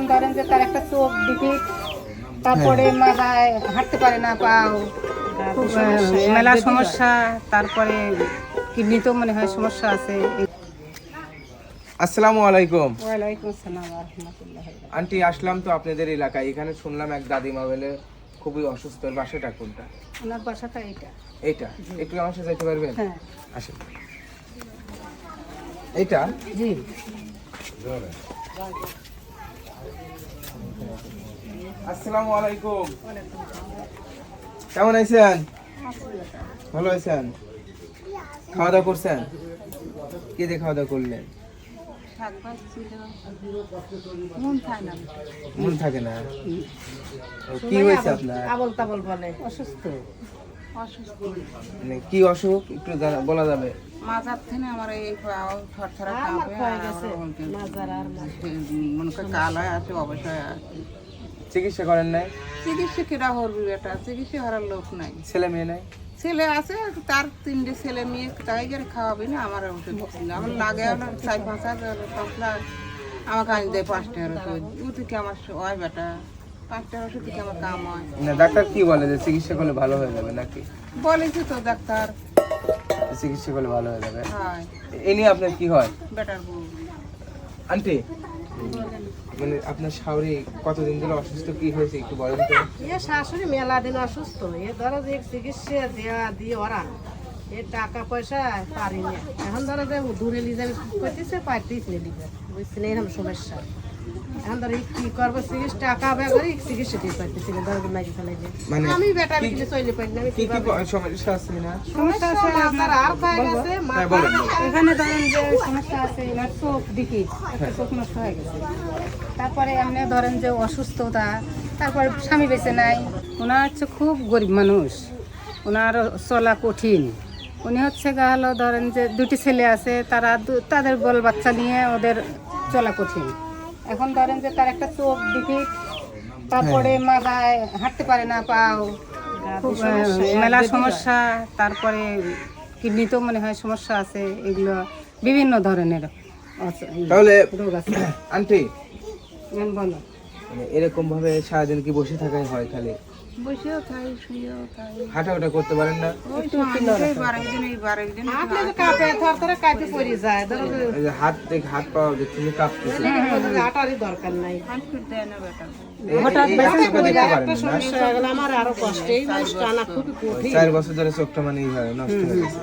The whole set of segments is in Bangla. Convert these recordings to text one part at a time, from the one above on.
এখন ধরেন যে তার একটা চোখ দিকে তারপরে মাথায় হাঁটতে পারে না পাও। মেলা সমস্যা তারপরে কিডনিতেও মনে হয় সমস্যা আছে। আসসালামু আলাইকুম। ওয়ালাইকুম আসসালাম রহমতুল্লাহ আন্টি আসলাম তো আপনাদের এলাকায়। এখানে শুনলাম এক দাদিমা বলে খুবই অসুস্থ এর বাসাটা কোনটা? ওনার বাসাটা এইটা। এইটা? একটু আমার সাথে যাইতে পারবেন? হ্যাঁ। আসেন। এইটা? জি। আসসালামু আলাইকুম। কেমন আছেন? ভালো আছেন? খাওয়া দাওয়া করছেন? কি দিয়ে খাওয়া দাওয়া করলেন মন থাকে না। কি হয়েছে আপনার? আবল তাবল বলে। অসুস্থ। মানে কি অসুখ? একটু বলা যাবে। মাজার থেকে আমার এই থরথরা কাঁপে মনে করে কাল হয়ে আছে অবশ্যই চিকিৎসা করেন নাই? চিকিৎসা কিরা করবি বেটা চিকিৎসা করার লোক নাই। ছেলে মেয়ে নাই? ছেলে আছে তার তিনটে ছেলে মেয়ে তাই করে খাওয়াবি না আমার ওষুধ দিচ্ছি না। আমার লাগে চার পাঁচ হাজার পাঁচ লাখ আমাকে আনি দেয় পাঁচ টাকার ওষুধ। ও থেকে আমার হয় বেটা পাঁচ টাকার ওষুধ থেকে আমার কাম হয়। না ডাক্তার কি বলে যে চিকিৎসা করলে ভালো হয়ে যাবে নাকি? বলেছি তো ডাক্তার। চিকিৎসা করলে ভালো হয়ে যাবে। হয়। এ নিয়ে আপনার কি হয়? বেটার বউ। আন্টি মানে আপনার শাওরি কতদিন ধরে অসুস্থ? কি হয়েছে একটু বলেন তো। এ শাশুড়ি মেলা দিন অসুস্থ। এ ধরো যে চিকিৎসা দেওয়া দিয়ে ওরা এ টাকা পয়সা পারি না এখন ধরো যে দূরে যাবে করতেছে পারতেই না দিবে সমস্যা। এখন কি করব? চিকিৎসা টাকা ব্যয় করে চিকিৎসা দিয়ে পারতেছি না ধরো মাইকে ফেলে দিয়ে। মানে আমি বেটা বিক্রি চলে পারি না কি কি সমস্যা আছে না সমস্যা আছে মাথার আর খায় গেছে হ্যাঁ মাথা বলেন এখানে ধরেন যে সমস্যা আছে এনার চোখ দেখি চোখ নষ্ট হয়ে গেছে। তারপরে এমনি ধরেন যে অসুস্থতা তারপরে স্বামী বেঁচে নাই ওনার হচ্ছে খুব গরিব মানুষ ওনার চলা কঠিন। উনি হচ্ছে গা হলো ধরেন যে দুটি ছেলে আছে তারা তাদের বল বাচ্চা নিয়ে ওদের চলা কঠিন। এখন ধরেন যে তার একটা চোখ দেখি তারপরে মাথায় হাঁটতে পারে না পাও। মেলা সমস্যা তারপরে কিডনিতেও মনে হয় সমস্যা আছে এগুলো বিভিন্ন ধরনের তাহলে আন্টি বলো। মানে এরকম ভাবে সারাদিন কি বসে থাকাই হয় খালি বসেও খাই শুয়েও খাই। হাঁটা করতে পারেন না। হাত দেখ হাত পাওয়া দেখছি যে কাঁপতেছে। হাঁটারই দরকার নাই। হয়ে গেলে আমার আরও কষ্ট। এই মানুষটা আনা খুবই কঠিন। চার বছর ধরে চোখটা মানে এইভাবে নষ্ট হয়ে গেছে।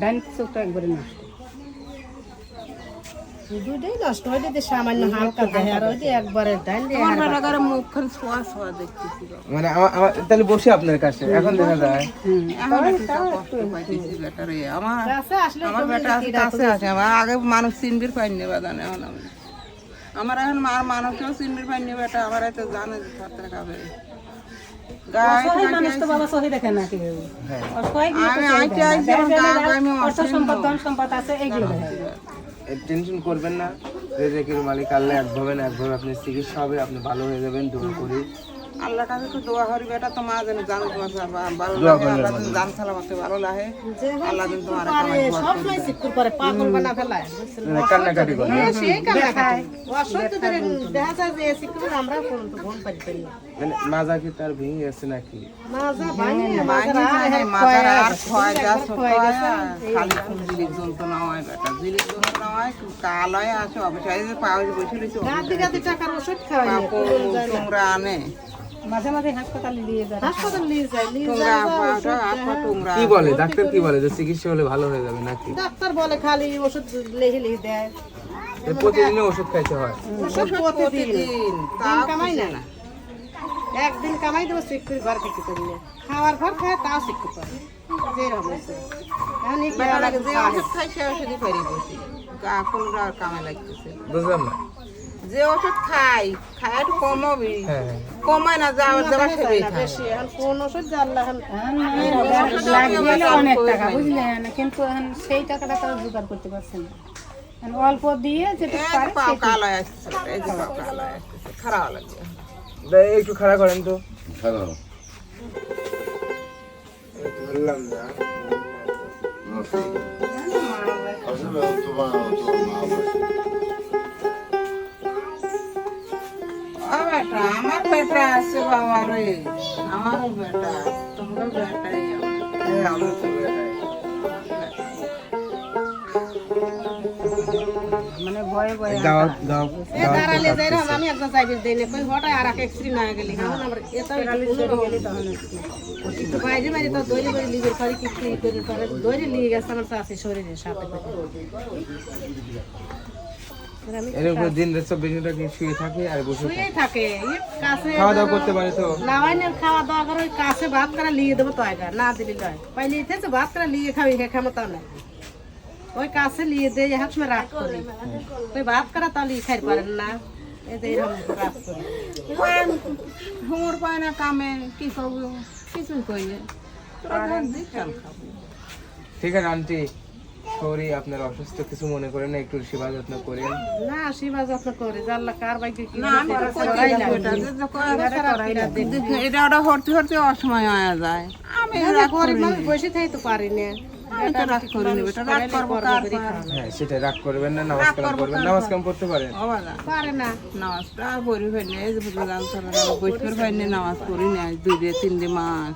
ডাইন চোখটা একবারে নষ্ট। দুইটাই নষ্ট হয় যে সামান্য হালকা দেয় আর ওই যে একবারে ডাইন আমার বেটা করে। মুখখান ছোঁয়া ছোঁয়া দেখতেছি মানে আমার আমার তাহলে বসে আপনার কাছে এখন দেখা যায়। এখন কষ্ট পাইতেছি বেটারে আমার আমার বেটা আছে আছে আমার আগে মানুষ চিনবির পাইনি বাদান এখন আমার এখন মার মানুষও চিনবির পাইনি বেটা আমার এত জানে যে থাকতে খাবে গায়ে মানুষ তো বাবা সহি দেখে না কেউ। হ্যাঁ। আমি সম্পদ ধন সম্পদ আছে এগুলো দেখে টেনশন করবেন না। রেজেকের মালিক আল্লাহ একভাবে না একভাবে আপনি চিকিৎসা হবে আপনি ভালো হয়ে যাবেন দোয়া করি। আল্লাহ কাছে তো দোয়া করি বেটা তো মা যেন জান তোমার ভালো লাগে আল্লাহ যেন জান সালামতে ভালো লাগে। আল্লাহ যেন তোমার সবসময় চিকুর করে পাগল বানা ফেলায়? মানে কান্নাকাটি করে। সেই কান্নাকাটি। অসহ্য ধরে দেখা যায় যে চিকুর আমরা পর্যন্ত ঘুম পারি পারি না মানে মাজা কি তার ভেঙে গেছে নাকি? মাজা ভাঙে মাঝে মাঝে মাথার আর খালি ফুল জিলিক যন্ত্রণা হয় বেটা জিলিক যন্ত্রণা হয় কাল অবশ্যই। পাওয়া বসে গাদি গাদি টাকার ওষুধ খাওয়াই। টুংরা আনে। মাঝে মাঝে হাসপাতালে নিয়ে যায় হাসপাতাল নিয়ে যায় নিয়ে টুংরা পাওয়াটা কি বলে? ডাক্তার কি বলে? যে চিকিৎসা হলে ভালো হয়ে যাবে নাকি? ডাক্তার বলে খালি ওষুধ লেহে লেহে দেয়। এ প্রতিদিনই ওষুধ খাইতে হয়। ওষুধ প্রতিদিন। দিন কামাই না। একদিন কামাই দেবো চিকুর ঘর থেকে করি না। খাওয়ার ঘর খায় তাও চিকুর করে। যেরকম এখন এই বেটা লাগে যে ওষুধ খাই সে ওষুধই পারি বসি কোনটা আর কামে লাগতেছে। বুঝলাম না। যে ওষুধ খাই খাই একটু কমাবি। হ্যাঁ। কমায় না যাওয়ার যাবার সেটাই বেশি এখন কোন ওষুধ জানলা অনেক টাকা বুঝলেন কিন্তু এখন সেই টাকাটা তারা জোগাড় করতে পারছে না। এখন অল্প দিয়ে যেটা এই যে পাও কালো আসছে খারাপ লাগছে। একটু খাড়া করেন তো। এই তো বললাম না বেটা আমার বেটা আছে বাবা রে আমারও বেটা তোমরা বেটাই আমার। হ্যাঁ আমরা তো বেটাই। এর উপরে দিন রাত চব্বিশ ঘণ্টা কি শুয়ে থাকে আর বসে থাকে? শুয়েই থাকে। এই কাছে খাওয়া দাওয়া করতে পারে তো? লাভাইনের খাওয়া দাওয়া করে কাছে ভাত করে লিয়ে দেবো তো না দিলি লয়। পাইলে ইতেছে ভাত করে লিয়ে খাবি হে ক্ষমতা না ওই কাছে লিয়ে দেয় হাত সময় রাগ করি। ওই ভাত করে তাহলে খাই পারেন না। এই এরকম রাগ করি। হুমুর পায় না কামে কি করব? কিছুই ঠিক আছে আন্টি। আপনার অসুস্থ কিছু মনে করেন না একটু সেবা যত্ন করেন। না যত্ন করে। কার বাইকে কি না আমি তো কই এটা, যে যে কয় দেখি, এটা ওটা হরতে হরতে অসময় হয়ে যায়। আমি গরিব মানুষ বসে থাকি তো পারি না। হ্যাঁ সেটা রাগ করবেন না নামাজ কালাম করবেন নামাজ কালাম করতে পারেন। পারে না। নামাজটা পড়ি নামাজ পড়ি না দুই দিয়ে তিন দিয়ে মাস।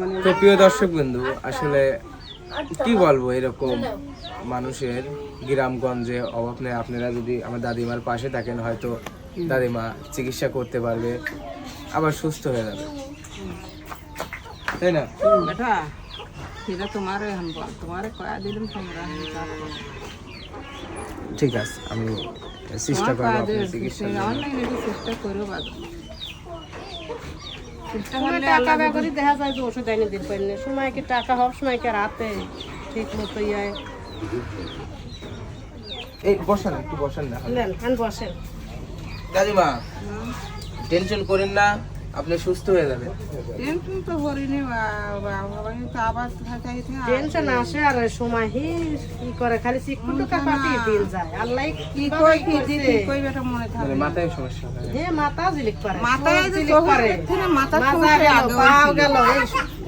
মানে তো প্রিয় দর্শক বন্ধু আসলে কি বলব এরকম মানুষের গ্রামগঞ্জে অভাব নেই। আপনারা যদি আমার দাদিমার পাশে থাকেন হয়তো দাদিমা চিকিৎসা করতে পারবে আবার সুস্থ হয়ে যাবে। তাই না? বেটা সেটা তোমার তোমার কয়া দিলাম তোমরা এখন যা করো। ঠিক আছে আমি চেষ্টা করব চিকিৎসা অনলাইনে চেষ্টা করো বাবা চেষ্টা সময় টাকা ব্যয় করি দেখা যায় যে ওষুধ এনে দিতে পারি না। সময় কি টাকা সব সময় কি রাতে ঠিক মতো ইয়ে? এই বসান একটু বসান না। বসেন। দাদিমা টেনশন করেন না। আপনি সুস্থ হয়ে যাবেন। টেনশন তো করিনি আমি তো আবার টেনশন আসে আর সময় কি করে? খালি দিন যায়। আল্লাহ কি কই কি দিদি কই বেটা মনে থাকে মানে মাথায় সমস্যা হয়। হে মাথা জিলিক পারে মাথায় জিলিক পারে চোখের মাথা গেল পাও গেল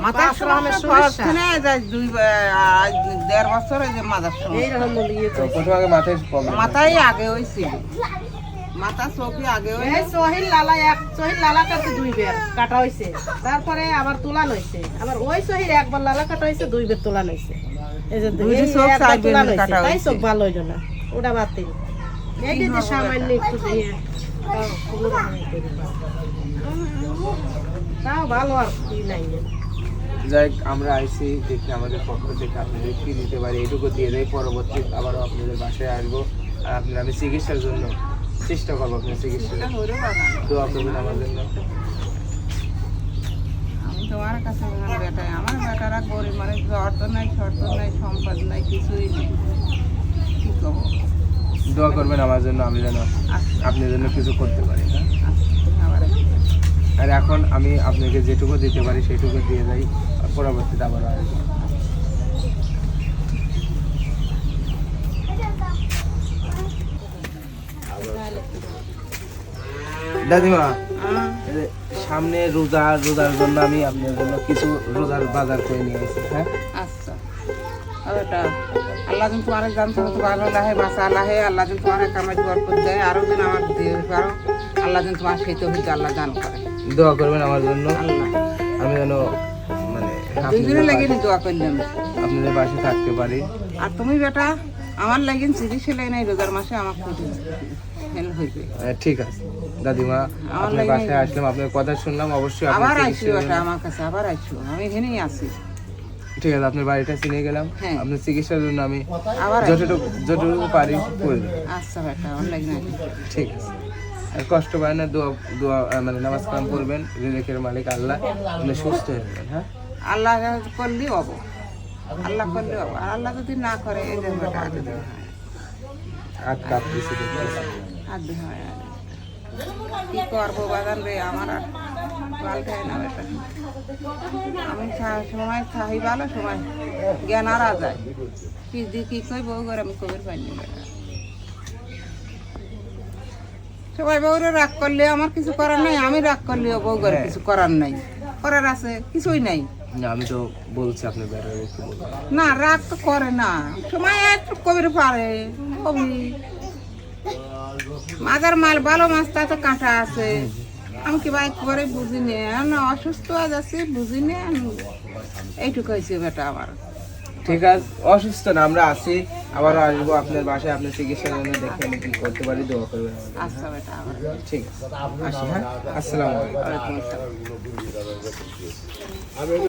মাথা সমস্যা যায় দুই আজ দেড় বছর এই যে মাথার সমস্যা। এইরকম বলি ইয়ে আগে মাথায় প্রবলেম মাথায় আগে হয়েছিল। মাথা চোখে আগে হয়ে এই সহিল লালা এক সহিল লালা কাটতে দুই বের কাটা হইছে। তারপরে আবার তোলান হইছে আবার ওই সহিল একবার লালা কাটা হইছে দুই বের তোলান হইছে এই যে দুই চোখ বের তোলান হইছে, তাই। চোখ ভালো হইল না। ওটা বাদ দিন এই যে যে সামান্য একটু দিয়ে। তাও ভালো আর কি নাই। যাই হোক, আমরা আইসি দেখি আমাদের পক্ষ থেকে আপনাদের কি দিতে পারি। এটুকু দিয়ে দেয় পরবর্তী আবারও আপনাদের বাসায় আসব। আর আপনার আমি চিকিৎসার জন্য চেষ্টা করব আপনার চিকিৎসা দোয়া করবেন আমার জন্য। তোমার কাছে আমার বেটাই আমার বেটারা গরিব মানে অর্থ নাই শর্ত নাই সম্পদ নাই কিছুই নেই। কি করব? দোয়া করবেন আমার জন্য আমি যেন আচ্ছা। আপনার জন্য কিছু করতে পারি হ্যাঁ? আচ্ছা আর এখন আমি আপনাকে যেটুকু দিতে পারি সেটুকু দিয়ে যাই। পরবর্তীতে আবার আসব। দাদিমা সামনে রোজা রোজার জন্য আমি আপনার জন্য কিছু রোজার বাজার করে নিয়ে এসেছি হ্যাঁ? আচ্ছা। ওটা আল্লাহ তোমার ভালো বাসা আল্লাহ তোমার বরকত দেয় আরও আমার দিয়ে পারো আল্লাহ তোমার সেই তহিদ আল্লাহ দান করে। দোয়া করবেন আমার জন্য। আল্লাহ। আমি যেন মানে দুজনে লেগে নি দোয়া করলাম আপনাদের পাশে থাকতে পারি। আর তুমি বেটা আমার লাগিন চিকিৎসা লাগে নাই রোজার মাসে আমার হেল্প হইবে। ঠিক আছে। দাদিমা আপনার বাসায় আসলাম আপনার কথা শুনলাম অবশ্যই আবার জন্য- আমার কাছে আবার আইসো আমি এখানেই আছি। ঠিক আছে আপনার বাড়িটা চিনে গেলাম হ্যাঁ। আপনার চিকিৎসার জন্য আমি যতটুকু যতটুকু পারি করে আচ্ছা বেটা লাগিন ঠিক আছে। আর কষ্ট পায় না দোয়া দোয়া মানে নামাজ কালাম করবেন রিজিকের মালিক আল্লাহ আপনি সুস্থ হয়ে যাবেন হ্যাঁ? আল্লাহ করলেই হব। আল্লাহ করলে হব। আর আল্লাহ যদি না করে এই হয়। হাত কাঁপতেছে হাত হয়। কি করব বাজান রে আমার আর পাল্টায় না বেটা আমি সময় খাই ভালো সময় জ্ঞান আরা যায়। কি দি কি কই বউ করে আমি কবির পাইনি। বেটা সবাই বউরে রাগ করলে আমার কিছু করার নাই আমি রাগ করলেও বউ করে কিছু করার নাই। করার আছে কিছুই নাই। না আমি তো বলছি বলুন না রাগ তো করে না। সময় একটু কবির পারে কবি। মাজার মাল ভালো মাছ তো কাঁটা আছে। আমি কি ভাই করে বুঝি নে অসুস্থ আজ যাচ্ছি বুঝি নে এইটুকু হয়েছে বেটা আমার। ঠিক আছে অসুস্থ না আমরা আছি আবারও আসব আপনার বাসায় আপনার চিকিৎসার জন্য দেখে আমি কি করতে পারি দোয়া করবেন আচ্ছা বেটা ঠিক আছে আসি হ্যাঁ আসসালামু আলাইকুম। আসসালাম।